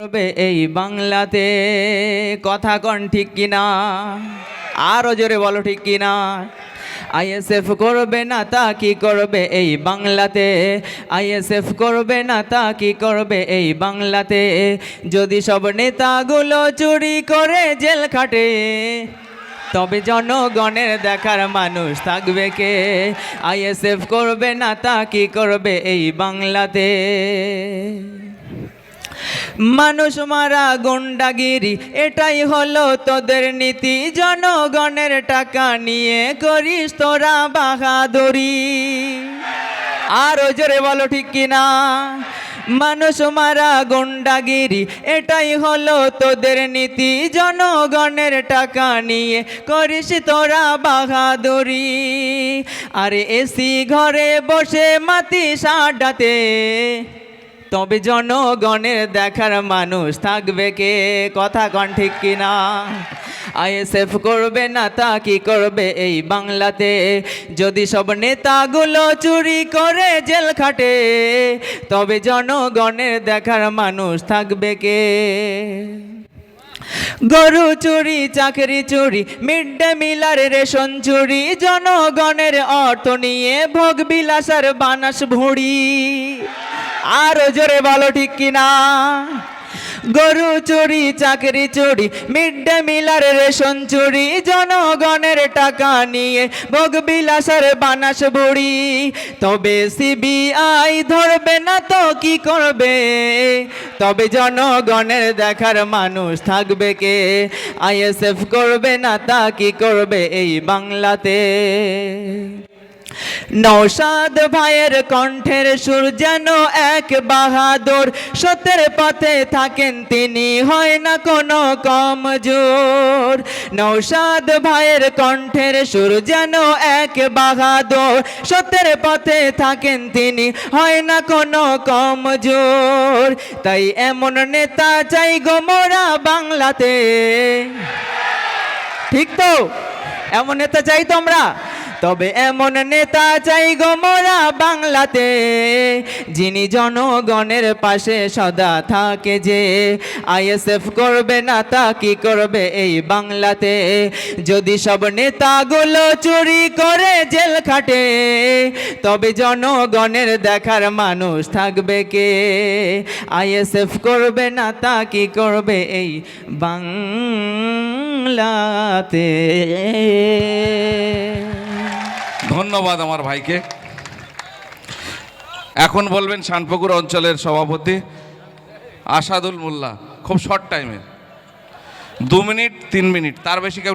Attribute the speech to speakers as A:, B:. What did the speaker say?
A: করবে এই বাংলাতে কথা কন ঠিক কিনা? আরও জোরে বলো ঠিক কিনা? আইএসএফ করবে না তা কি করবে এই বাংলাতে? আইএসএফ করবে না তা কি করবে এই বাংলাতে? যদি সব নেতাগুলো চুরি করে জেল খাটে, তবে জনগণের দেখার মানুষ থাকবে কে? আইএসএফ করবে না তা কি করবে এই বাংলাতে? মানুষ মারা গুন্ডাগিরি, এটাই হলো তোদের নীতি। জনগণের টাকা নিয়ে করিস তোরা বাহাদুরি। আরও জোরে বলো ঠিক কিনা? মানুষ মারা গুন্ডাগিরি, এটাই হলো তোদের নীতি। জনগণের টাকা নিয়ে করিস তোরা বাহাদুরি। আরে এসি ঘরে বসে মাতি সাডাতে তবে জনগণের দেখার মানুষ থাকবে কে? কথা কন ঠিক কিনা? আইএসএফ করবে না তা কি করবে এই বাংলাতে? যদি সব নেতাগুলো চুরি করে জেল খাটে, তবে জনগণের দেখার মানুষ থাকবে কে? গরু চুরি, চাকরি চুরি, মিড ডে মিলার রেশন চুরি, জনগণের অর্থ নিয়ে ভোগ বিলাসার বানাস ভুড়ি। আরও জোরে বলো ঠিক কিনা? গরু চুরি, চাকরি চুরি মিড ডে মিলার রেশন চুরি, জনগণের টাকা নিয়ে ভোগ বিলাসের বানাস বুড়ি। তবে সিবিআই ধরবে না তো কি করবে? তবে জনগণের দেখার মানুষ থাকবে কে? আইএসএফ করবে না তা কি করবে এই বাংলাতে? নৌসাদ ভাইয়ের কণ্ঠের সুর যেন এক বাহাদুর। সত্যের পথে থাকেন তিনি, হয় না কোনো কমজোর। নৌসাদ ভাইয়ের কণ্ঠের সুর যেন এক বাহাদুর। সত্যের পথে থাকেন তিনি, হয় না কোনো কমজোর। তাই এমন নেতা চাই গো মোরা বাংলাতে। ঠিক তো? এমন নেতা চাই তোমরা? তবে এমন নেতা চাই গো মোরা বাংলাতে, যিনি জনগণের পাশে সদা থাকে যে। আইএসএফ করবে না তা কি করবে এই বাংলাতে? যদি সব নেতাগুলো চুরি করে জেল খাটে, তবে জনগণের দেখার মানুষ থাকবে কে? আইএসএফ করবে না তা কি করবে এই বাংলাতে?
B: ধন্যবাদ আমার ভাইকে। এখন বলবেন শানপুকুর অঞ্চলের সভাপতি আসাদুল মোল্লা, খুব শর্ট টাইমে দু মিনিট, তিন মিনিট, তার বেশি কেউ